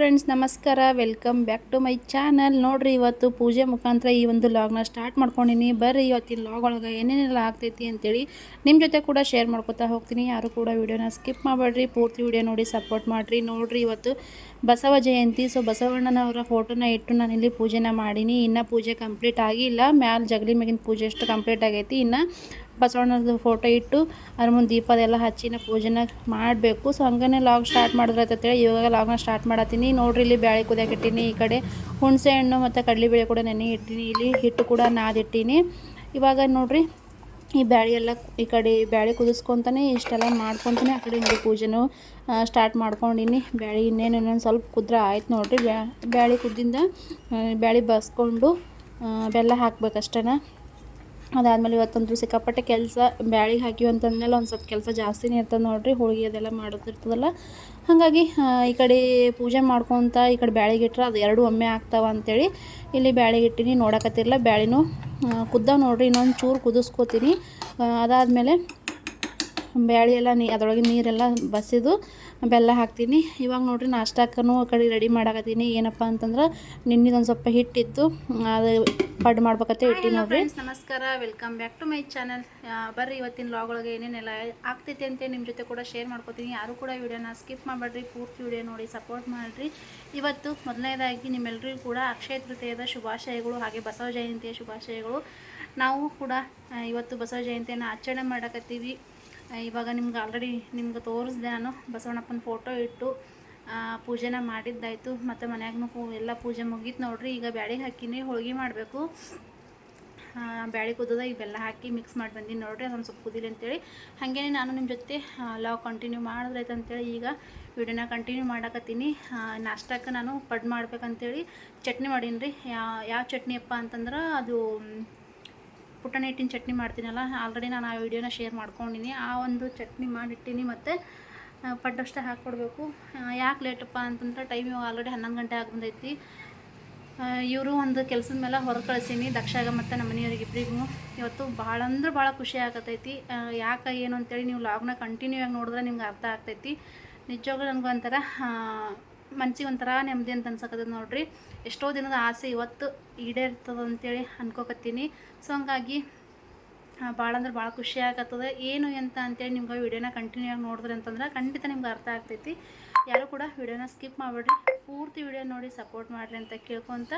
Friends ನಮಸ್ಕಾರ. Welcome back to my channel ನೋಡ್ರಿ, ಇವತ್ತು ಪೂಜೆ ಮುಖಾಂತರ ಈ ಒಂದು ಲಾಗ್ನ ಸ್ಟಾರ್ಟ್ ಮಾಡ್ಕೊಂಡಿನಿ. ಬರ್ರಿ, ಇವತ್ತಿನ ಲಾಗ್ ಒಳಗೆ ಏನೇನೆಲ್ಲ ಆಗ್ತೈತಿ ಅಂತೇಳಿ ನಿಮ್ಮ ಜೊತೆ ಕೂಡ ಶೇರ್ ಮಾಡ್ಕೊತಾ ಹೋಗ್ತೀನಿ. ಯಾರು ಕೂಡ ವೀಡಿಯೋನ ಸ್ಕಿಪ್ ಮಾಡಬೇಡ್ರಿ. ಪೂರ್ತಿ ವಿಡಿಯೋ ನೋಡಿ ಸಪೋರ್ಟ್ ಮಾಡಿರಿ. ನೋಡ್ರಿ, ಇವತ್ತು ಬಸವ ಜಯಂತಿ. ಸೊ ಬಸವಣ್ಣನವರ ಫೋಟೋನ ಇಟ್ಟು ನಾನಿಲ್ಲಿ ಪೂಜೆನ ಮಾಡೀನಿ. ಇನ್ನು ಪೂಜೆ ಕಂಪ್ಲೀಟ್ ಆಗಿಲ್ಲ. ಮ್ಯಾಲೆ ಜಗಲಿ ಮೇಗಿನ ಪೂಜೆ ಅಷ್ಟು ಕಂಪ್ಲೀಟ್ ಆಗೈತಿ. ಇನ್ನು ಬಸವಣ್ಣದ ಫೋಟೋ ಇಟ್ಟು ಅದ್ರ ಮುಂದೆ ದೀಪದೆಲ್ಲ ಹಚ್ಚಿನ ಪೂಜೆನ ಮಾಡಬೇಕು. ಸೊ ಹಂಗೇ ಲಾಗ್ ಸ್ಟಾರ್ಟ್ ಮಾಡಿದ್ರೆ ಅಂತೇಳಿ ಇವಾಗ ಲಾಗ್ನ ಸ್ಟಾರ್ಟ್ ಮಾಡತ್ತೀನಿ. ನೋಡ್ರಿ ಇಲ್ಲಿ ಬ್ಯಾಳಿ ಕುದಿಯಕ್ಕೆ ಇಟ್ಟೀನಿ ಈ ಕಡೆ. ಹುಣಸೆ ಹಣ್ಣು ಮತ್ತು ಕಡಲೆಬೇಳೆ ಕೂಡ ನೆನೆ ಇಟ್ಟೀನಿ. ಇಲ್ಲಿ ಹಿಟ್ಟು ಕೂಡ ನಾದಿಟ್ಟೀನಿ. ಇವಾಗ ನೋಡ್ರಿ ಈ ಬ್ಯಾಳಿ ಎಲ್ಲ ಈ ಕಡೆ ಬ್ಯಾಳಿ ಕುದಿಸ್ಕೊತಾನೆ, ಇಷ್ಟೆಲ್ಲ ಮಾಡ್ಕೊತಾನೆ, ಆ ಕಡೆ ಹಿಂಗೆ ಪೂಜೆನೂ ಸ್ಟಾರ್ಟ್ ಮಾಡ್ಕೊಂಡಿನಿ. ಬ್ಯಾಳಿ ಇನ್ನೇನು ಇನ್ನೊಂದು ಸ್ವಲ್ಪ ಕುದ್ರೆ ಆಯ್ತು ನೋಡಿರಿ. ಬ್ಯಾ, ಬ್ಯಾಳಿ ಕುದ್ದಿಂದ ಬ್ಯಾಳಿ ಬಸ್ಕೊಂಡು ಬೆಲ್ಲ ಹಾಕ್ಬೇಕಷ್ಟೇ ಅದಾದಮೇಲೆ ಇವತ್ತಂತೂ ಸಿಕ್ಕಾಪಟ್ಟೆ ಕೆಲಸ ಬ್ಯಾಳಿಗೆ ಹಾಕಿವಿ ಅಂತಂದ್ಮೇಲೆ ಒಂದು ಸ್ವಲ್ಪ ಕೆಲಸ ಜಾಸ್ತಿನೇ ಇರ್ತದೆ ನೋಡ್ರಿ, ಹೋಳಿಗೆ ಅದೆಲ್ಲ ಮಾಡೋದಿರ್ತದಲ್ಲ. ಹಾಗಾಗಿ ಈ ಕಡೆ ಪೂಜೆ ಮಾಡ್ಕೊತ ಈ ಕಡೆ ಬ್ಯಾಳಿಗೆ ಇಟ್ರೆ ಅದು ಎರಡು ಒಮ್ಮೆ ಆಗ್ತಾವ ಅಂತೇಳಿ ಇಲ್ಲಿ ಬ್ಯಾಳಿಗೆ ಇಟ್ಟಿನಿ ನೋಡಕತ್ತಿರಲ್ಲ ಬ್ಯಾಳಿನೂ. ಕುದ್ದ ನೋಡ್ರಿ, ಇನ್ನೊಂದು ಚೂರು ಕುದಿಸ್ಕೋತೀನಿ. ಅದಾದಮೇಲೆ ಬ್ಯಾಳಿ ಎಲ್ಲ ನೀ, ಅದರೊಳಗೆ ನೀರೆಲ್ಲ ಬಸಿದು ಬೆಲ್ಲ ಹಾಕ್ತೀನಿ. ಇವಾಗ ನೋಡ್ರಿ ಆ ಕಡೆ ರೆಡಿ ಮಾಡಾಕತ್ತೀನಿ. ಏನಪ್ಪ ಅಂತಂದ್ರೆ ನಿನ್ನಿದೊಂದು ಸ್ವಲ್ಪ ಹಿಟ್ಟಿತ್ತು ಅದು ಪಡ್ ಮಾಡ್ಬೇಕತ್ತೆ ಇಟ್ಟಿ ಫ್ರೆಂಡ್ಸ್ ನಮಸ್ಕಾರ. Welcome back to my channel ಬರ್ರಿ ಇವತ್ತಿನ ಲಾಗ್ ಒಳಗೆ ಏನೇನೆಲ್ಲ ಆಗ್ತೈತೆ ಅಂತ ನಿಮ್ಮ ಜೊತೆ ಕೂಡ ಶೇರ್ ಮಾಡ್ಕೋತೀನಿ. ಯಾರು ಕೂಡ ವಿಡಿಯೋನ ಸ್ಕಿಪ್ ಮಾಡಬೇಡ್ರಿ. ಪೂರ್ತಿ ವಿಡಿಯೋ ನೋಡಿ ಸಪೋರ್ಟ್ ಮಾಡಿರಿ. ಇವತ್ತು ಮೊದಲನೇದಾಗಿ ನಿಮ್ಮೆಲ್ಲರಿಗೂ ಕೂಡ ಅಕ್ಷಯ ತೃತೀಯದ ಶುಭಾಶಯಗಳು ಹಾಗೆ ಬಸವ ಜಯಂತಿಯ ಶುಭಾಶಯಗಳು. ನಾವು ಕೂಡ ಇವತ್ತು ಬಸವ ಜಯಂತಿಯನ್ನು ಆಚರಣೆ ಮಾಡಕತ್ತೀವಿ. ಇವಾಗ ನಿಮ್ಗೆ ಆಲ್ರೆಡಿ ನಿಮ್ಗೆ ತೋರಿಸ್ದೆ ನಾನು. ಬಸವಣ್ಣಪ್ಪನ ಫೋಟೋ ಇಟ್ಟು ಪೂಜೆನ ಮಾಡಿದ್ದಾಯಿತು. ಮತ್ತು ಮನ್ಯಾಗೂ ಎಲ್ಲ ಪೂಜೆ ಮುಗೀತು ನೋಡ್ರಿ. ಈಗ ಬ್ಯಾಳಿಗೆ ಹಾಕಿನಿ, ಹೋಳಿಗೆ ಮಾಡಬೇಕು. ಬ್ಯಾಳಿ ಕುದ್ದದ, ಇವೆಲ್ಲ ಹಾಕಿ ಮಿಕ್ಸ್ ಮಾಡಿ ಬಂದೀನಿ ನೋಡ್ರಿ. ಅದೊಂದು ಸ್ವಲ್ಪ ಕುದಿಲಿ ಅಂತೇಳಿ. ಹಾಗೇ ನಾನು ನಿಮ್ಮ ಜೊತೆ ಲಾವ್ ಕಂಟಿನ್ಯೂ ಮಾಡಿದ್ರಾಯ್ತು ಅಂತೇಳಿ ಈಗ ವಿಡಿಯೋನ ಕಂಟಿನ್ಯೂ ಮಾಡಕತ್ತೀನಿ. ನಾಷ್ಟಕ್ಕೆ ನಾನು ಪಡ್ ಮಾಡ್ಬೇಕಂತೇಳಿ ಚಟ್ನಿ ಮಾಡೀನಿ ರೀ ಯಾವ ಚಟ್ನಿಯಪ್ಪ ಅಂತಂದ್ರೆ ಅದು ಪುಟಾಣಿ ಹಿಟ್ಟಿನ ಚಟ್ನಿ ಮಾಡ್ತೀನಲ್ಲ, ಆಲ್ರೆಡಿ ನಾನು ಆ ವಿಡಿಯೋನ ಶೇರ್ ಮಾಡ್ಕೊಂಡಿನಿ. ಆ ಒಂದು ಚಟ್ನಿ ಮಾಡಿಟ್ಟಿನಿ ಮತ್ತು ಪಡ್ಡಷ್ಟೇ ಹಾಕ್ಕೊಡ್ಬೇಕು. ಯಾಕೆ ಲೇಟಪ್ಪ ಅಂತಂದ್ರೆ ಟೈಮ್ ಆಲ್ರೆಡಿ ಹನ್ನೊಂದು ಗಂಟೆ ಆಗಿ ಬಂದೈತಿ ಇವರು ಒಂದು ಕೆಲಸದ ಮೇಲೆ ಹೊರಗೆ ಕಳಿಸೀನಿ, ದಕ್ಷಾಗ ಮತ್ತು ನಮ್ಮ ಮನೆಯವ್ರಿಗೆ ಇಬ್ಬರಿಗೂ ಇವತ್ತು ಭಾಳ ಅಂದ್ರೆ ಭಾಳ ಖುಷಿ ಆಗತೈತಿ. ಯಾಕೆ ಏನು ಅಂತೇಳಿ ನೀವು ಲಾಗ್ನ ಕಂಟಿನ್ಯೂ ಆಗಿ ನೋಡಿದ್ರೆ ನಿಮ್ಗೆ ಅರ್ಥ ಆಗ್ತೈತಿ. ನಿಜವಾಗ್ಲೂ ನನಗೆ ಒಂಥರ ಮನ್ಸಿಗೆ ಒಂಥರ ನೆಮ್ಮದಿ ಅಂತ ಅನ್ಸಕತ್ತದ ನೋಡ್ರಿ. ಎಷ್ಟೋ ದಿನದ ಆಸೆ ಇವತ್ತು ಈಡೇರ್ತದೆ ಅಂತೇಳಿ ಅನ್ಕೋಕತ್ತೀನಿ. ಸೊ ಹಂಗಾಗಿ ಭಾಳ ಅಂದ್ರೆ ಭಾಳ ಖುಷಿ ಆಗತ್ತದ. ಏನು ಅಂತ ಅಂತೇಳಿ ನಿಮ್ಗೆ ವಿಡಿಯೋನ ಕಂಟಿನ್ಯೂ ಆಗಿ ನೋಡಿದ್ರೆ ಅಂತಂದ್ರೆ ಖಂಡಿತ ನಿಮ್ಗೆ ಅರ್ಥ ಆಗ್ತೈತಿ. ಯಾರು ಕೂಡ ವೀಡಿಯೋನ ಸ್ಕಿಪ್ ಮಾಡಿಬಿಡ್ರಿ. ಪೂರ್ತಿ ವಿಡಿಯೋ ನೋಡಿ ಸಪೋರ್ಟ್ ಮಾಡಿರಿ ಅಂತ ಕೇಳ್ಕೊತ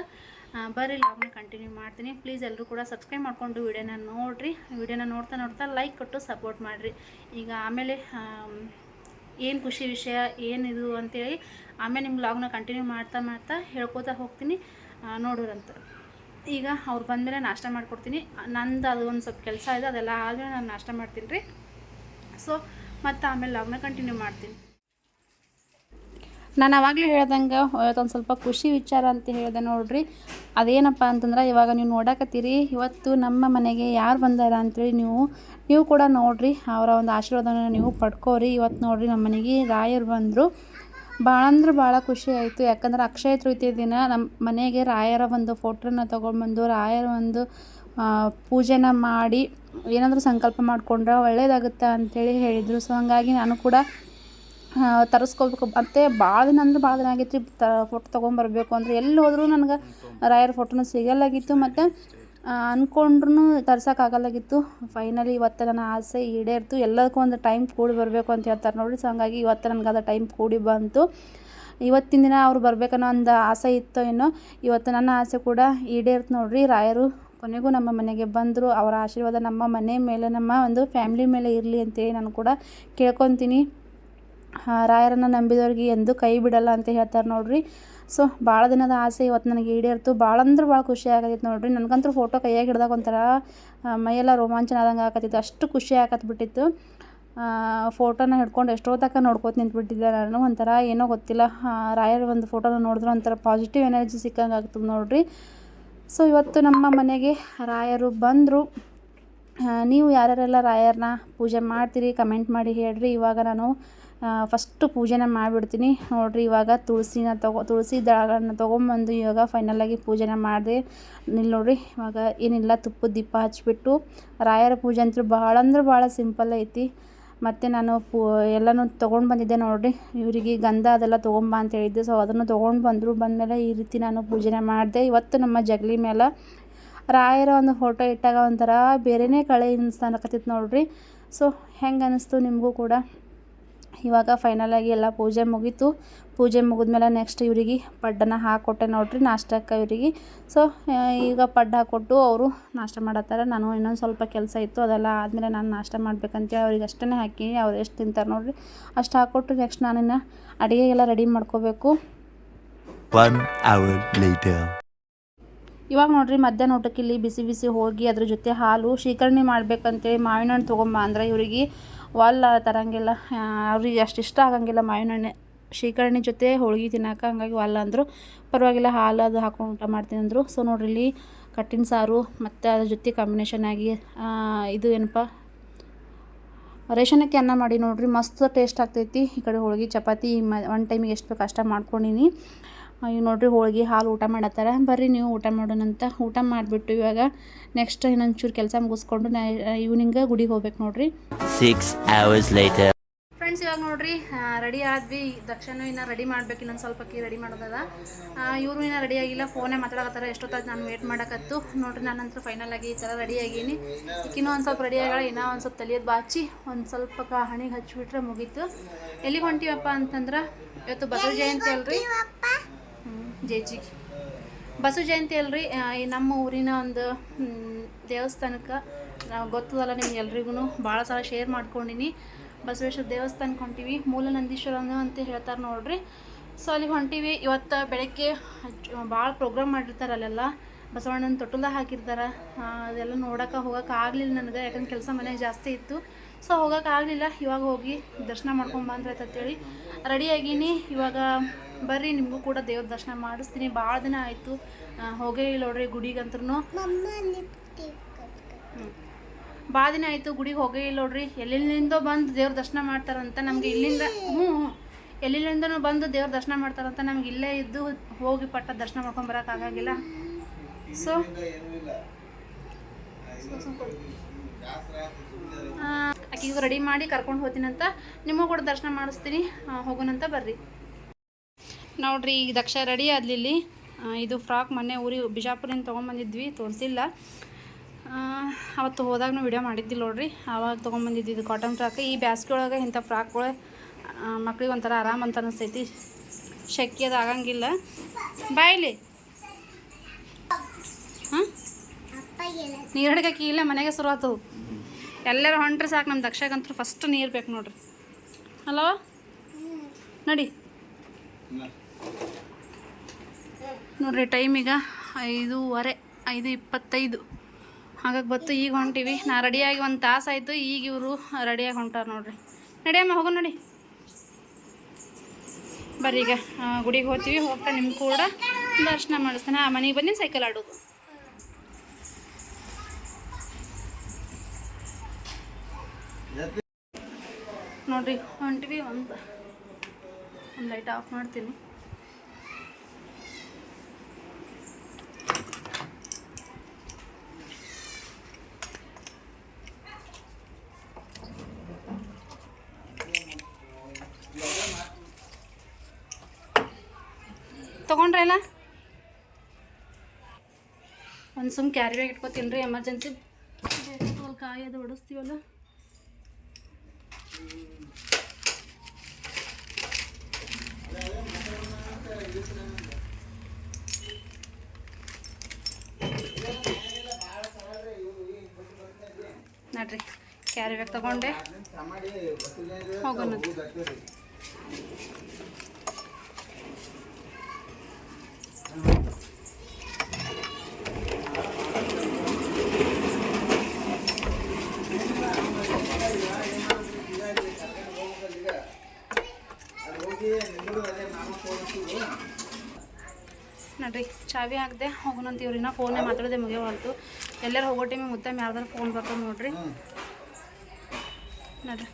ಬರ್ರಿ ಲಾಗ್ನ ಕಂಟಿನ್ಯೂ ಮಾಡ್ತೀನಿ. ಪ್ಲೀಸ್ ಎಲ್ಲರೂ ಕೂಡ ಸಬ್ಸ್ಕ್ರೈಬ್ ಮಾಡಿಕೊಂಡು ವಿಡಿಯೋನ ನೋಡಿರಿ. ವಿಡಿಯೋನ ನೋಡ್ತಾ ನೋಡ್ತಾ ಲೈಕ್ ಕೊಟ್ಟು ಸಪೋರ್ಟ್ ಮಾಡಿರಿ. ಈಗ ಆಮೇಲೆ ಏನು ಖುಷಿ ವಿಷಯ ಏನಿದು ಅಂತೇಳಿ ಆಮೇಲೆ ನಿಮ್ಮ ಬ್ಲಾಗ್ನ ಕಂಟಿನ್ಯೂ ಮಾಡ್ತಾ ಮಾಡ್ತಾ ಹೇಳ್ಕೋತಾ ಹೋಗ್ತೀನಿ ನೋಡೋರಂತ. ಈಗ ಅವ್ರು ಬಂದಮೇಲೆ ನಾಷ್ಟ ಮಾಡಿಕೊಡ್ತೀನಿ. ನಂದು ಅದು ಒಂದು ಸ್ವಲ್ಪ ಕೆಲಸ ಇದೆ, ಅದೆಲ್ಲ ಆದಮೇಲೆ ನಾನು ನಾಷ್ಟ ಮಾಡ್ತೀನಿ ರೀ. ಸೊ ಮತ್ತು ಆಮೇಲೆ ಲಾಗ್ನ ಕಂಟಿನ್ಯೂ ಮಾಡ್ತೀನಿ. ನಾನು ಆವಾಗಲೇ ಹೇಳ್ದಂಗೆ ಇವತ್ತೊಂದು ಸ್ವಲ್ಪ ಖುಷಿ ವಿಚಾರ ಅಂತ ಹೇಳಿದೆ ನೋಡ್ರಿ. ಅದೇನಪ್ಪ ಅಂತಂದ್ರೆ, ಇವಾಗ ನೀವು ನೋಡಕತ್ತೀರಿ, ಇವತ್ತು ನಮ್ಮ ಮನೆಗೆ ಯಾರು ಬಂದಾರ ಅಂತೇಳಿ ನೀವು ನೀವು ಕೂಡ ನೋಡಿರಿ, ಅವರ ಒಂದು ಆಶೀರ್ವಾದನ ನೀವು ಪಡ್ಕೋರಿ. ಇವತ್ತು ನೋಡಿರಿ ನಮ್ಮ ಮನೆಗೆ ರಾಯರು ಬಂದರು. ಭಾಳ ಅಂದ್ರೆ ಭಾಳ ಖುಷಿ ಆಯಿತು. ಯಾಕಂದ್ರೆ ಅಕ್ಷಯ ತೃತೀಯ ದಿನ ನಮ್ಮ ಮನೆಗೆ ರಾಯರ ಒಂದು ಫೋಟೋನ ತೊಗೊಂಡ್ಬಂದು, ರಾಯರ ಒಂದು ಪೂಜೆನ ಮಾಡಿ, ಏನಾದರೂ ಸಂಕಲ್ಪ ಮಾಡಿಕೊಂಡ್ರೆ ಒಳ್ಳೆಯದಾಗುತ್ತೆ ಅಂಥೇಳಿ ಹೇಳಿದರು. ಸೊ ಹಾಗಾಗಿ ನಾನು ಕೂಡ ತರಿಸ್ಕೋಬೇಕು ಮತ್ತು ಭಾಳ ದಿನ ಅಂದ್ರೆ ಭಾಳ ದಿನ ಆಗಿತ್ತು ತ ಫೋಟೋ ತೊಗೊಂಬರ್ಬೇಕು ಅಂದರೆ ಎಲ್ಲಿ ಹೋದ್ರೂ ನನಗೆ ರಾಯರ ಫೋಟೋನೂ ಸಿಗಲ್ಲಾಗಿತ್ತು. ಮತ್ತು ಅಂದ್ಕೊಂಡ್ರೂ ತರ್ಸೋಕ್ಕಾಗಲ್ಲಾಗಿತ್ತು ಫೈನಲಿ ಇವತ್ತು ನನ್ನ ಆಸೆ ಈಡೇರ್ತು. ಎಲ್ಲದಕ್ಕೂ ಒಂದು ಟೈಮ್ ಕೂಡಿ ಬರಬೇಕು ಅಂತ ಹೇಳ್ತಾರೆ ನೋಡಿ ಸೊ ಹಂಗಾಗಿ ಇವತ್ತು ನನಗೆ ಅದು ಟೈಮ್ ಕೂಡಿ ಬಂತು. ಇವತ್ತಿನ ದಿನ ಅವ್ರು ಬರಬೇಕನ್ನೋ ಒಂದು ಆಸೆ ಇತ್ತು ಏನೋ, ಇವತ್ತು ನನ್ನ ಆಸೆ ಕೂಡ ಈಡೇರ್ತು ನೋಡಿರಿ. ರಾಯರು ಕೊನೆಗೂ ನಮ್ಮ ಮನೆಗೆ ಬಂದರು. ಅವರ ಆಶೀರ್ವಾದ ನಮ್ಮ ಮನೆ ಮೇಲೆ, ನಮ್ಮ ಒಂದು ಫ್ಯಾಮ್ಲಿ ಮೇಲೆ ಇರಲಿ ಅಂತೇಳಿ ನಾನು ಕೂಡ ಕೇಳ್ಕೊತೀನಿ. ರಾಯರನ್ನು ನಂಬಿದವ್ರಿಗೆ ಎಂದೂ ಕೈ ಬಿಡಲ್ಲ ಅಂತ ಹೇಳ್ತಾರೆ ನೋಡಿರಿ. ಸೊ, ಭಾಳ ದಿನದ ಆಸೆ ಇವತ್ತು ನನಗೆ ಈಡೇರ್ತು. ಭಾಳ ಅಂದ್ರೆ ಭಾಳ ಖುಷಿ ಆಗತ್ತಿತ್ತು ನೋಡಿರಿ. ನನಗಂತೂ ಫೋಟೋ ಕೈಯಾಗಿ ಹಿಡ್ದಾಗ ಒಂಥರ ಮೈಯೆಲ್ಲ ರೋಮಾಂಚನ ಆದಂಗೆ ಆಗತ್ತಿತ್ತು ಅಷ್ಟು ಖುಷಿ ಆಗತ್ತೆ ಬಿಟ್ಟಿತ್ತು. ಫೋಟೋನ ಹಿಡ್ಕೊಂಡು ಎಷ್ಟೋ ತನಕ ನೋಡ್ಕೋತ ನಿಂತ್ಬಿಟ್ಟಿದ್ದೆ ನಾನು. ಒಂಥರ ಏನೋ ಗೊತ್ತಿಲ್ಲ. ರಾಯರ ಒಂದು ಫೋಟೋನ ನೋಡಿದ್ರು ಒಂಥರ ಪಾಸಿಟಿವ್ ಎನರ್ಜಿ ಸಿಕ್ಕಂಗೆ ಆಗ್ತದೆ ನೋಡಿರಿ. ಸೊ, ಇವತ್ತು ನಮ್ಮ ಮನೆಗೆ ರಾಯರು ಬಂದರು. ನೀವು ಯಾರ್ಯಾರೆಲ್ಲ ರಾಯರನ್ನ ಪೂಜೆ ಮಾಡ್ತೀರಿ ಕಮೆಂಟ್ ಮಾಡಿ ಹೇಳ್ರಿ. ಇವಾಗ ನಾನು ಫಸ್ಟು ಪೂಜೆನ ಮಾಡಿಬಿಡ್ತೀನಿ. ನೋಡಿರಿ, ಇವಾಗ ತುಳಸಿನ ತಗೋ, ತುಳಸಿ ದಳಗಳನ್ನ ತೊಗೊಂಬಂದು ಇವಾಗ ಫೈನಲಾಗಿ ಪೂಜೆನ ಮಾಡಿದೆ. ಇಲ್ಲಿ ನೋಡಿರಿ, ಇವಾಗ ಏನಿಲ್ಲ ತುಪ್ಪದ ದೀಪ ಹಚ್ಚಿಬಿಟ್ಟು ರಾಯರ ಪೂಜೆ ಅಂತೂ ಭಾಳ ಅಂದ್ರೆ ಭಾಳ ಸಿಂಪಲ್ ಐತಿ. ಮತ್ತು ನಾನು ಪೂ, ಎಲ್ಲನೂ ತೊಗೊಂಡು ಬಂದಿದ್ದೆ ನೋಡಿರಿ. ಇವರಿಗೆ ಗಂಧ ಅದೆಲ್ಲ ತೊಗೊಂಬ ಅಂತ ಹೇಳಿದ್ದೆ. ಸೊ ಅದನ್ನು ತೊಗೊಂಡು ಬಂದರು, ಬಂದಮೇಲೆ ಈ ರೀತಿ ನಾನು ಪೂಜೆನ ಮಾಡಿದೆ. ಇವತ್ತು ನಮ್ಮ ಜಗಲಿ ಮೇಲೆ ರಾಯರ ಒಂದು ಫೋಟೋ ಇಟ್ಟಾಗ ಒಂಥರ ಬೇರೆಯೇ ಕಳೆ ಅನಿಸ್ತಾನಕತ್ತಿತ್ತು ನೋಡ್ರಿ. ಸೊ ಹೆಂಗೆ ಅನ್ನಿಸ್ತು ನಿಮಗೂ ಕೂಡ? ಇವಾಗ ಫೈನಲಾಗಿ ಎಲ್ಲ ಪೂಜೆ ಮುಗೀತು. ಪೂಜೆ ಮುಗಿದ್ಮೇಲೆ ನೆಕ್ಸ್ಟ್ ಇವರಿಗೆ ಪಡ್ಡನ್ನು ಹಾಕ್ಕೊಟ್ಟೆ ನೋಡ್ರಿ ನಾಷ್ಟಕ್ಕೆ ಇವರಿಗೆ. ಸೊ ಈಗ ಪಡ್ಡು ಹಾಕ್ಕೊಟ್ಟು ಅವರು ನಾಷ್ಟ ಮಾಡತ್ತಾರೆ. ನಾನು ಇನ್ನೊಂದು ಸ್ವಲ್ಪ ಕೆಲಸ ಇತ್ತು ಅದೆಲ್ಲ ಆದಮೇಲೆ ನಾನು ನಾಷ್ಟ ಮಾಡ್ಬೇಕಂತೇಳಿ ಅವ್ರಿಗೆ ಅಷ್ಟೇ ಹಾಕಿ ಅವ್ರು ಎಷ್ಟು ತಿಂತಾರೆ ನೋಡ್ರಿ. ಅಷ್ಟು ಹಾಕ್ಕೊಟ್ಟು ನೆಕ್ಸ್ಟ್ ನಾನಿನ್ನು ಅಡುಗೆಗೆಲ್ಲ ರೆಡಿ ಮಾಡ್ಕೋಬೇಕು. ಇವಾಗ ನೋಡ್ರಿ ಮಧ್ಯಾಹ್ನ ಊಟಕ್ಕೆ ಇಲ್ಲಿ ಬಿಸಿ ಬಿಸಿ ಹೋಗಿ ಅದ್ರ ಜೊತೆ ಹಾಲು ಶೀಕರಣೆ ಮಾಡ್ಬೇಕಂತೇಳಿ ಮಾವಿನ ಹಣ್ಣು ತೊಗೊಂಬ ಅಂದ್ರೆ ಇವರಿಗೆ. ಒಲ್ಲ ತರಂಗಿಲ್ಲ. ಅವ್ರಿಗೆ ಅಷ್ಟು ಇಷ್ಟ ಆಗಂಗಿಲ್ಲ. ಮಾವಿನ ಹಣ್ಣು ಶ್ರೀಕರ್ಣಿ ಜೊತೆ ಹೋಳ್ಗೆ ತಿನ್ನಕ್ಕೆ ಹಂಗಾಗಿ ಒಲ್ಲ ಅಂದರು. ಪರವಾಗಿಲ್ಲ, ಹಾಲು ಅದು ಹಾಕೊಂಡು ಊಟ ಮಾಡ್ತೀನಿ ಅಂದರು. ಸೊ ನೋಡಿರಿ ಇಲ್ಲಿ ಕಟ್ಟಿನ ಸಾರು ಮತ್ತು ಅದ್ರ ಜೊತೆ ಕಾಂಬಿನೇಷನ್ ಆಗಿ ಇದು ಏನಪ್ಪ? ರೇಷನಕ್ಕೆ ಅನ್ನ ಮಾಡಿ ನೋಡಿರಿ. ಮಸ್ತ್ ಟೇಸ್ಟ್ ಆಗ್ತೈತಿ. ಈ ಕಡೆ ಹೋಳಿಗೆ, ಚಪಾತಿ, ಮ ಒನ್ ಟೈಮಿಗೆ ಎಷ್ಟು ಬೇಕು ಅಷ್ಟ ಮಾಡ್ಕೊಂಡೀನಿ. ಈಗ ನೋಡ್ರಿ ಹೋಳ್ಗೆ ಹಾಲು ಊಟ ಮಾಡತ್ತಾರ. ಬರ್ರಿ ನೀವು ಊಟ ಮಾಡೋಣಂತ ಊಟ ಮಾಡಿಬಿಟ್ಟು ಇವಾಗ ನೆಕ್ಸ್ಟ್ ಇನ್ನೊಂಚೂರು ಕೆಲಸ ಮುಗಿಸ್ಕೊಂಡು ನಾ ಈವ್ನಿಂಗ್ ಗುಡಿಗೆ ಹೋಗ್ಬೇಕು ನೋಡ್ರಿ. ಸಿಕ್ಸ್ ಅವರ್ಸ್ ಲೇಟರ್ ಫ್ರೆಂಡ್ಸ್ ಇವಾಗ ನೋಡ್ರಿ ರೆಡಿ ಆದ್ವಿ. ದಕ್ಷನು ಇನ್ನೂ ರೆಡಿ ಮಾಡ್ಬೇಕು. ಇನ್ನೊಂದು ಸ್ವಲ್ಪಕ್ಕೆ ರೆಡಿ ಮಾಡೋದದ. ಇವರು ಇನ್ನೂ ರೆಡಿ ಆಗಿಲ್ಲ. ಫೋನೇ ಮಾತಾಡಕತ್ತಾರ. ಎಷ್ಟೊತ್ತಾಗ ನಾನು ವೇಟ್ ಮಾಡಕತ್ತು. ನೋಡ್ರಿ ನಾನಂತೂ ಫೈನಲ್ ಆಗಿ ಈ ಥರ ರೆಡಿ ಆಗೀನಿ. ಈಕಿನ್ನೂ ಒಂದು ಸ್ವಲ್ಪ ರೆಡಿ ಆಗಲ್ಲ. ಇನ್ನೂ ಒಂದು ಸ್ವಲ್ಪ ತಲೆಯೋದು ಬಾಚಿ ಒಂದು ಸ್ವಲ್ಪ ಕ- ಹಣಿಗೆ ಹಚ್ಚಿಬಿಟ್ರೆ ಮುಗೀತು. ಎಲ್ಲಿಗೆ ಹೊಂಟಿವಪ್ಪ ಅಂತಂದ್ರೆ ಇವತ್ತು ಬಸವ ಜಯಂತಿ ಅಲ್ರಿ? ಹ್ಮ್, ಜೇಜಿಗೆ. ಬಸವ ಜಯಂತಿ ಅಲ್ರಿ ಈ ನಮ್ಮ ಊರಿನ ಒಂದು ದೇವಸ್ಥಾನಕ್ಕೆ ನಾವು ಗೊತ್ತದಲ್ಲ ನಿಮ್ಗೆ ಎಲ್ರಿಗೂ ಭಾಳ ಸಲ ಶೇರ್ ಮಾಡ್ಕೊಂಡಿನಿ. ಬಸವೇಶ್ವರ ದೇವಸ್ಥಾನಕ್ಕೆ ಹೊಂಟೀವಿ. ಮೂಲ ನಂದೀಶ್ವರನು ಅಂತ ಹೇಳ್ತಾರೆ ನೋಡ್ರಿ. ಸೊ ಅಲ್ಲಿಗೆ ಹೊಂಟೀವಿ. ಇವತ್ತು ಬೆಳಗ್ಗೆ ಭಾಳ ಪ್ರೋಗ್ರಾಮ್ ಮಾಡಿರ್ತಾರೆ ಅಲ್ಲೆಲ್ಲ. ಬಸವಣ್ಣನ ತೊಟ್ಟಲ್ದಾಗ ಹಾಕಿರ್ತಾರೆ. ಅದೆಲ್ಲ ನೋಡೋಕೆ ಹೋಗೋಕೆ ಆಗಲಿಲ್ಲ ನನಗೆ. ಯಾಕಂದ್ರೆ ಕೆಲಸ ಮನೆ ಜಾಸ್ತಿ ಇತ್ತು. ಸೊ ಹೋಗೋಕ್ಕಾಗಲಿಲ್ಲ ಇವಾಗ ಹೋಗಿ ದರ್ಶನ ಮಾಡ್ಕೊಂಡು ಬಂದ್ರಾಯ್ತು ಅಂತೇಳಿ. ರೆಡಿ ಆಗೀನಿ ಇವಾಗ ಬರ್ರಿ ನಿಮಗೂ ಕೂಡ ದೇವ್ರ ದರ್ಶನ ಮಾಡಿಸ್ತೀನಿ. ಭಾಳ ದಿನ ಆಯಿತು. ಹೋಗೇ ಇಲ್ಲ ನೋಡ್ರಿ ಗುಡಿಗಂತ್ರೂ ಭಾಳ ದಿನ ಆಯಿತು ಗುಡಿಗೆ ಹೋಗೇ ಇಲ್ಲ ನೋಡ್ರಿ. ಎಲ್ಲಿಂದೋ ಬಂದು ದೇವ್ರ ದರ್ಶನ ಮಾಡ್ತಾರಂತ ನಮಗೆ ಇಲ್ಲಿಂದ ಹ್ಞೂ. ಹ್ಞೂ. ಎಲ್ಲಿಂದನೂ ಬಂದು ದೇವ್ರ ದರ್ಶನ ಮಾಡ್ತಾರಂತ ನಮ್ಗೆ ಇಲ್ಲೇ ಇದ್ದು ಹೋಗಿ ಪಟ್ಟ ದರ್ಶನ ಮಾಡ್ಕೊಂಡು ಬರೋಕ್ಕಾಗಂಗಿಲ್ಲ ಸೊ ಆಕಿಗೂ ರೆಡಿ ಮಾಡಿ ಕರ್ಕೊಂಡು ಹೋಗ್ತೀನಂತ ನಿಮಗೂ ಕೂಡ ದರ್ಶನ ಮಾಡಿಸ್ತೀನಿ. ಹೋಗೋಣಂತ ಬರ್ರಿ. ನೋಡ್ರಿ, ಈಗ ದಕ್ಷ ರೆಡಿ ಆದ್ಲಿಲ್ಲಿ ಇದು ಫ್ರಾಕ್ ಮೊನ್ನೆ ಊರಿಗೆ ಬಿಜಾಪುರಿಂದ ತೊಗೊಂಬಂದಿದ್ವಿ, ತೋರಿಸಿಲ್ಲ. ಅವತ್ತು ಹೋದಾಗ ವಿಡಿಯೋ ಮಾಡಿದ್ದಿಲ್ಲ ನೋಡ್ರಿ. ಆವಾಗ ತೊಗೊಂಬಂದಿದ್ದು ಇದು ಕಾಟನ್ ಫ್ರಾಕ್ ಈ ಬ್ಯಾಸ್ಗೆ ಒಳಗೆ ಇಂಥ ಫ್ರಾಕ್ಗಳು ಮಕ್ಳಿಗೆ ಒಂಥರ ಆರಾಮ್ ಅಂತ ಅನಿಸ್ತೈತಿ ಶಕ್ತಿ ಅದು ಆಗಂಗಿಲ್ಲ. ಬಾಯ್ಲಿ ಹಾಂ ನೀರಡಿಗೆ ಹಿಡ್ಕಿ ಇಲ್ಲ, ಮನೆಗೆ ಶುರು ಎಲ್ಲರೂ ಹೊಂಟ್ರೆ ಸಾಕು ನಮ್ಮ ದಕ್ಷಗಂತೂ ಫಸ್ಟ್ ನೀರು ಬೇಕು ನೋಡ್ರಿ. ಹಲೋ ನಡಿ. ನೋಡ್ರಿ ಟೈಮ್ ಈಗ ಐದೂವರೆ, ಐದು ಇಪ್ಪತ್ತೈದು. ಹಾಗಾಗಿ ಬತ್ತು, ಈಗ ಹೊಂಟೀವಿ. ನಾ ರೆಡಿಯಾಗಿ ಒಂದು ತಾಸು ಆಯಿತು, ಈಗ ಇವರು ರೆಡಿಯಾಗಿ ಹೊಂಟಾರ ನೋಡ್ರಿ. ನಡಿಯಮ್ಮ ಹೋಗು ನಡಿ. ಬರ್ರಿ ಈಗ ಗುಡಿಗೆ ಹೋಗ್ತೀವಿ, ಹೋಗ್ತಾ ನಿಮ್ಮ ಕೂಡ ದರ್ಶನ ಮಾಡಿಸ್ತಾನೆ. ಆ, ಮನೆಗೆ ಬನ್ನಿ ಸೈಕಲ್ ಆಡೋದು. ನೋಡ್ರಿ, ಹೊಂಟಿವಿ, ಒಂದು ಒಂದು ಲೈಟ್ ಆಫ್ ಮಾಡ್ತೀನಿ. ತೊಗೊಂಡ್ರಲ್ಲ ಒಂದು ಸುಮ್ ಕ್ಯಾರಿ ಬ್ಯಾಗ್ ಇಟ್ಕೋತೀನಿ ರೀ ಎಮರ್ಜೆನ್ಸಿ ಕಾಯಿ ಅದು ಹೊಡಿಸ್ತೀವಲ್ಲ ನೋಡ್ರಿ. ಕ್ಯಾರಿ ಬ್ಯಾಗ್ ತಗೊಂಡೆ. ಹೋಗೋಣ. ನೋಡ್ರಿ. ಚಾವಿ ಹಾಕಿದೆ ಹೋಗೋಣಂತೀವ್ರಿ ನಾ ಫೋನೇ ಮಾತಾಡೋದೆ ಮುಗಿಯವಾಲ್ತು ಎಲ್ಲರೂ ಹೋಗೋ ಟೈಮಿಗೆ ಮುದ್ದೆ ಯಾರ್ದಾರು ಫೋನ್ ಬರ್ತಾವೆ ನೋಡ್ರಿ. ನೋಡ್ರಿ.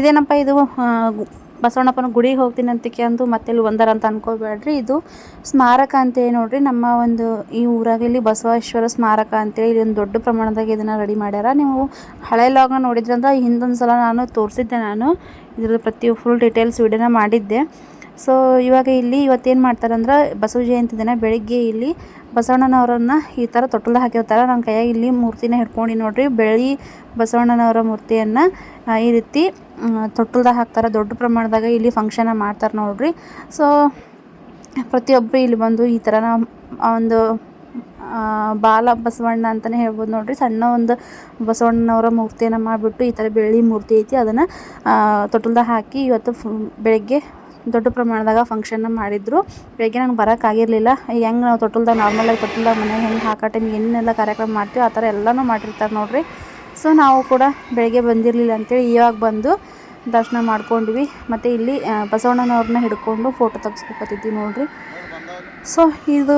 ಇದೇನಪ್ಪ ಇದು ಬಸವಣ್ಣಪ್ಪನ ಗುಡಿಗೆ ಹೋಗ್ತೀನಿ ಅಂತಕ್ಕೆ ಅಂದು ಮತ್ತೆ ಇಲ್ಲಿ ಒಂದರ ಅಂತ ಅನ್ಕೋಬೇಡ್ರಿ. ಇದು ಸ್ಮಾರಕ ಅಂತೇಳಿ ನೋಡ್ರಿ. ನಮ್ಮ ಒಂದು ಈ ಊರಾಗ ಇಲ್ಲಿ ಬಸವೇಶ್ವರ ಸ್ಮಾರಕ ಅಂತೇಳಿ ಇಲ್ಲಿ ಒಂದು ದೊಡ್ಡ ಪ್ರಮಾಣದಾಗ ಇದನ್ನು ರೆಡಿ ಮಾಡ್ಯಾರ. ನೀವು ಹಳೆ ಲಾಗ್ನ ನೋಡಿದ್ರಿ ಹಿಂದೊಂದು ಸಲ ನಾನು ತೋರಿಸಿದ್ದೆ ನಾನು. ಇದ್ರದ್ದು ಪ್ರತಿ ಫುಲ್ ಡೀಟೇಲ್ಸ್ ವಿಡಿಯೋನ ಮಾಡಿದ್ದೆ. ಸೊ ಇವಾಗ ಇಲ್ಲಿ ಇವತ್ತೇನು ಮಾಡ್ತಾರೆ ಅಂದ್ರೆ ಬಸವ ಜಯಂತಿ ದಿನ ಬೆಳಿಗ್ಗೆ ಇಲ್ಲಿ ಬಸವಣ್ಣನವರನ್ನ ಈ ಥರ ತೊಟ್ಟಲ್ದಾಗ ಹಾಕಿರ್ತಾರೆ. ನನ್ನ ಕೈಯಾಗ ಇಲ್ಲಿ ಮೂರ್ತಿನ ಹಿಡ್ಕೊಂಡು ನೋಡ್ರಿ. ಬೆಳ್ಳಿ ಬಸವಣ್ಣನವರ ಮೂರ್ತಿಯನ್ನು ಈ ರೀತಿ ತೊಟ್ಟಲ್ದಾಗ ಹಾಕ್ತಾರೆ. ದೊಡ್ಡ ಪ್ರಮಾಣದಾಗ ಇಲ್ಲಿ ಫಂಕ್ಷನ ಮಾಡ್ತಾರೆ ನೋಡ್ರಿ. ಸೊ ಪ್ರತಿಯೊಬ್ಬರು ಇಲ್ಲಿ ಬಂದು ಈ ಥರ ಒಂದು ಬಾಲ ಬಸವಣ್ಣ ಅಂತಲೇ ಹೇಳ್ಬೋದು ನೋಡ್ರಿ. ಸಣ್ಣ ಒಂದು ಬಸವಣ್ಣನವರ ಮೂರ್ತಿಯನ್ನು ಮಾಡಿಬಿಟ್ಟು ಈ ಥರ ಬೆಳ್ಳಿ ಮೂರ್ತಿ ಐತಿ. ಅದನ್ನು ತೊಟ್ಟಲ್ದಾಗ ಹಾಕಿ ಇವತ್ತು ಬೆಳಗ್ಗೆ ದೊಡ್ಡ ಪ್ರಮಾಣದಾಗ ಫಂಕ್ಷನ್ ಮಾಡಿದ್ರು. ಬೆಳಗ್ಗೆ ನಂಗೆ ಬರೋಕ್ಕಾಗಿರಲಿಲ್ಲ ಹೆಂಗೆ ನಾವು ತೊಟ್ಟಲ್ದಾಗ ನಾರ್ಮಲಾಗಿ ತೊಟ್ಟಲ್ದಾಗ ಮನೆ ಹೆಂಗೆ ಹಾಕೋ ಟೈಮ್ ಏನೆಲ್ಲ ಕಾರ್ಯಕ್ರಮ ಮಾಡ್ತೀವಿ ಆ ಥರ ಎಲ್ಲನೂ ಮಾಡಿರ್ತಾರೆ ನೋಡಿರಿ. ಸೊ ನಾವು ಕೂಡ ಬೆಳಗ್ಗೆ ಬಂದಿರಲಿಲ್ಲ ಅಂತೇಳಿ ಇವಾಗ ಬಂದು ದರ್ಶನ ಮಾಡ್ಕೊಂಡ್ವಿ. ಮತ್ತು ಇಲ್ಲಿ ಬಸವಣ್ಣನವ್ರನ್ನ ಹಿಡ್ಕೊಂಡು ಫೋಟೋ ತೆಗ್ಸ್ಕೊತಿದ್ವಿ ನೋಡಿರಿ. ಸೊ ಇದು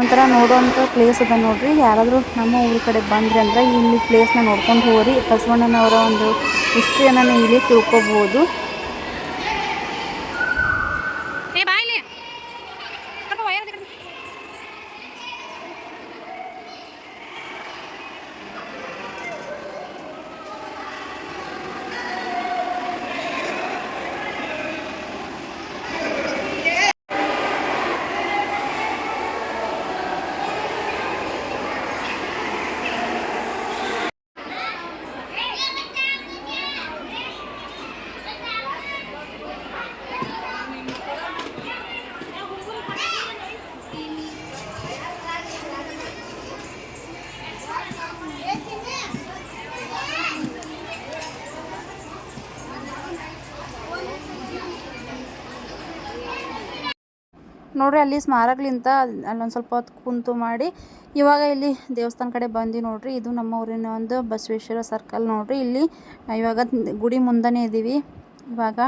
ಒಂಥರ ನೋಡುವಂಥ ಪ್ಲೇಸ್ ಅದ ನೋಡಿರಿ. ಯಾರಾದರೂ ನಮ್ಮ ಊರ ಕಡೆ ಬಂದ್ರಿ ಅಂದ್ರೆ ಇಲ್ಲಿ ಪ್ಲೇಸ್ನ ನೋಡ್ಕೊಂಡು ಹೋಗ್ರಿ. ಬಸವಣ್ಣನವರ ಒಂದು ಹಿಸ್ಟ್ರಿಯನ್ನು ನೀವು ಇಲ್ಲಿ ತಿಳ್ಕೊಬೋದು ಏ ಬಾಯ್ಲಿ ಸ್ವಲ್ಪ ವಯರ್ ನೋಡ್ರಿ ಅಲ್ಲಿ ಸ್ಮಾರಕ್ಲಿಂತ ಅಲ್ಲೊಂದು ಸ್ವಲ್ಪ ಹೊತ್ತು ಕುಂತು ಮಾಡಿ ಇವಾಗ ಇಲ್ಲಿ ದೇವಸ್ಥಾನ ಕಡೆ ಬಂದು ನೋಡ್ರಿ. ಇದು ನಮ್ಮ ಊರಿನ ಒಂದು ಬಸವೇಶ್ವರ ಸರ್ಕಲ್ ನೋಡ್ರಿ. ಇಲ್ಲಿ ಇವಾಗ ಗುಡಿ ಮುಂದನೇ ಇದ್ದೀವಿ ಇವಾಗ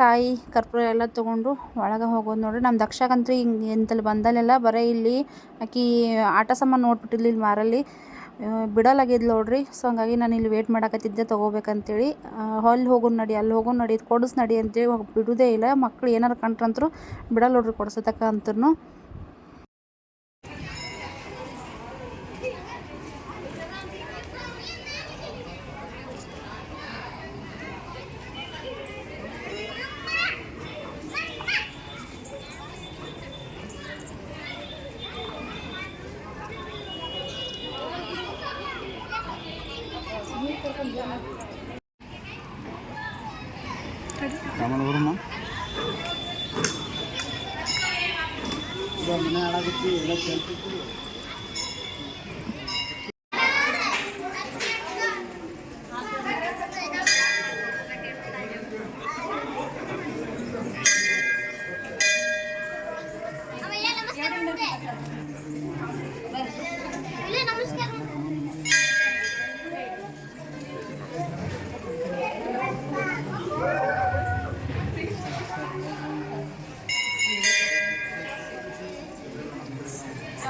ಕಾಯಿ, ಕರ್ಪೂರ ಎಲ್ಲ ತೊಗೊಂಡು ಒಳಗೆ ಹೋಗೋದು ನೋಡ್ರಿ. ನಮ್ಮ ದಕ್ಷಕಂತ್ರಿ ಹಿಂಗೆ ಎಂತಲ್ಲಿ ಬಂದಲ್ಲೆಲ್ಲ ಬರೀ ಇಲ್ಲಿ ಆಕಿ ಆಟ ಸಾಮಾನು ನೋಡ್ಬಿಟ್ಟಿಲ್ಲ ಇಲ್ಲಿ ಮಾರಲ್ಲಿ. ಬಿಡಲಾಗಿದ್ದು ನೋಡ್ರಿ. ಸೊ ಹಂಗಾಗಿ ನಾನು ಇಲ್ಲಿ ವೇಟ್ ಮಾಡಕತ್ತಿದ್ದೆ, ತೊಗೋಬೇಕಂತೇಳಿ. ಅಲ್ಲಿ ಹೋಗೋಣ ನಡಿ, ಅಲ್ಲಿ ಹೋಗೋಣ ನಡಿ, ಕೊಡಿಸ್ ನಡಿ ಅಂತೇಳಿ ಬಿಡೋದೇ ಇಲ್ಲ. ಮಕ್ಳು ಏನಾರು ಕಂಡ್ರಂತರೂ ಬಿಡಲ್ಲ ನೋಡ್ರಿ ಕೊಡ್ಸತಕ್ಕ ಅಂತೂ ரொம்ப நேரம் ஆகிச்சு எல்லாம் தெரிஞ்சுட்டு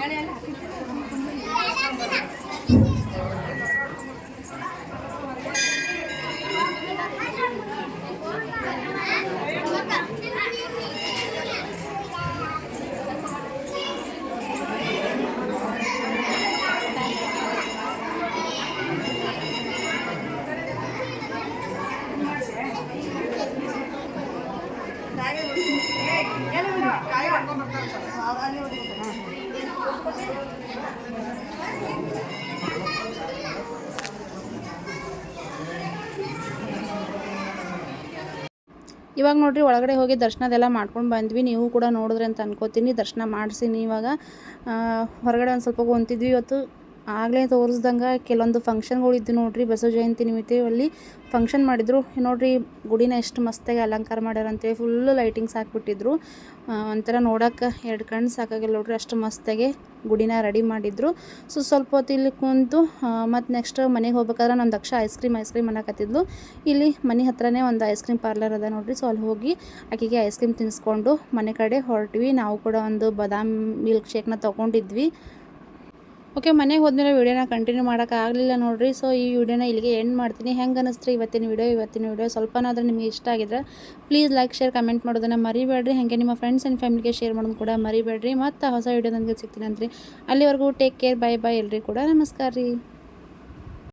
Hágale a ಇವಾಗ ನೋಡ್ರಿ, ಒಳಗಡೆ ಹೋಗಿ ದರ್ಶನದೆಲ್ಲ ಮಾಡ್ಕೊಂಡು ಬಂದ್ವಿ. ನೀವು ಕೂಡ ನೋಡಿದ್ರೆ ಅಂತ ಅನ್ಕೋತೀನಿ. ದರ್ಶನ ಮಾಡಿಸಿ ಇವಾಗ ಹೊರಗಡೆ ಒಂದು ಸ್ವಲ್ಪ ಕುಂತಿದ್ವಿ ಇವತ್ತು. ಆಗಲೇ ತೋರಿಸ್ದಂಗೆ ಕೆಲವೊಂದು ಫಂಕ್ಷನ್ಗಳು ಇದ್ದು ನೋಡ್ರಿ. ಬಸವ ಜಯಂತಿ ನಿಮಿತ್ತ ಅಲ್ಲಿ ಫಂಕ್ಷನ್ ಮಾಡಿದ್ರು ನೋಡ್ರಿ, ಗುಡಿನ ಎಷ್ಟು ಮಸ್ತಾಗಿ ಅಲಂಕಾರ ಮಾಡ್ಯಾರ ಅಂತೇಳಿ ಫುಲ್ಲು ಲೈಟಿಂಗ್ಸ್ ಹಾಕ್ಬಿಟ್ಟಿದ್ರು ಒಂಥರ ನೋಡೋಕೆ ಎರಡು ಕಣ್ಣು ಸಾಕಾಗಿಲ್ಲ ನೋಡ್ರಿ. ಅಷ್ಟು ಮಸ್ತಾಗಿ ಗುಡಿನ ರೆಡಿ ಮಾಡಿದ್ರು. ಸೊ ಸ್ವಲ್ಪ ಹೊತ್ತು ಇಲ್ಲಿ ಕುಂತು ಮತ್ತು ನೆಕ್ಸ್ಟ್ ಮನೆಗೆ ಹೋಗ್ಬೇಕಾದ್ರೆ ನಮ್ಮ Daksha ice cream ice cream ಅನ್ನಕತ್ತಿದ್ಲು. ಇಲ್ಲಿ ಮನೆ ಹತ್ರನೇ ಒಂದು ಐಸ್ ಕ್ರೀಮ್ ಪಾರ್ಲರ್ ಅದ ನೋಡ್ರಿ. ಸೊ ಅಲ್ಲಿ ಹೋಗಿ ಆಕೆಗೆ ಐಸ್ ಕ್ರೀಮ್ ತಿನ್ನಿಸ್ಕೊಂಡು ಮನೆ ಕಡೆ ಹೊರಟ್ವಿ. ನಾವು ಕೂಡ ಒಂದು ಬದಾಮ್ ಮಿಲ್ಕ್ ಶೇಕ್ನ ತೊಗೊಂಡಿದ್ವಿ. ಓಕೆ ಮನೆಗೆ ಹೋದ್ಮೇಲೆ ವೀಡಿಯೋನ ಕಂಟಿನ್ಯೂ ಮಾಡೋಕೆ ಆಗಲಿಲ್ಲ ನೋಡ್ರಿ. ಸೊ ಈ ವಿಡಿಯೋನ ಇಲ್ಲಿಗೆ ಎಂಡ್ ಮಾಡ್ತೀನಿ. ಹೆಂಗೆ ಅನ್ನಿಸ್ತ್ರಿ ಇವತ್ತಿನ ವಿಡಿಯೋ ಇವತ್ತಿನ ವಿಡಿಯೋ ಸ್ವಲ್ಪನಾದರೂ ನಿಮಗೆ ಇಷ್ಟ ಆಗಿದ್ರೆ ಪ್ಲೀಸ್ ಲೈಕ್ ಶೇರ್ ಕಮೆಂಟ್ ಮಾಡೋದನ್ನು ಮರಿಬೇಡ್ರಿ. ಹಾಗೆ ನಿಮ್ಮ ಫ್ರೆಂಡ್ಸ್ ಆ್ಯಂಡ್ ಫ್ಯಾಮಿಲಿಗೆ ಶೇರ್ ಮಾಡೋದು ಕೂಡ ಮರಿಬೇಡ್ರಿ. ಮತ್ತು ಹೊಸ ವಿಡಿಯೋ ನನಗೆ ಸಿಗ್ತೀನಿ ರೀ ಅಲ್ಲಿವರೆಗೂ ಟೇಕ್ ಕೇರ್ ಬೈ ಬೈ ಎಲ್ಲರಿಗೂ ಕೂಡ ನಮಸ್ಕಾರ ರೀ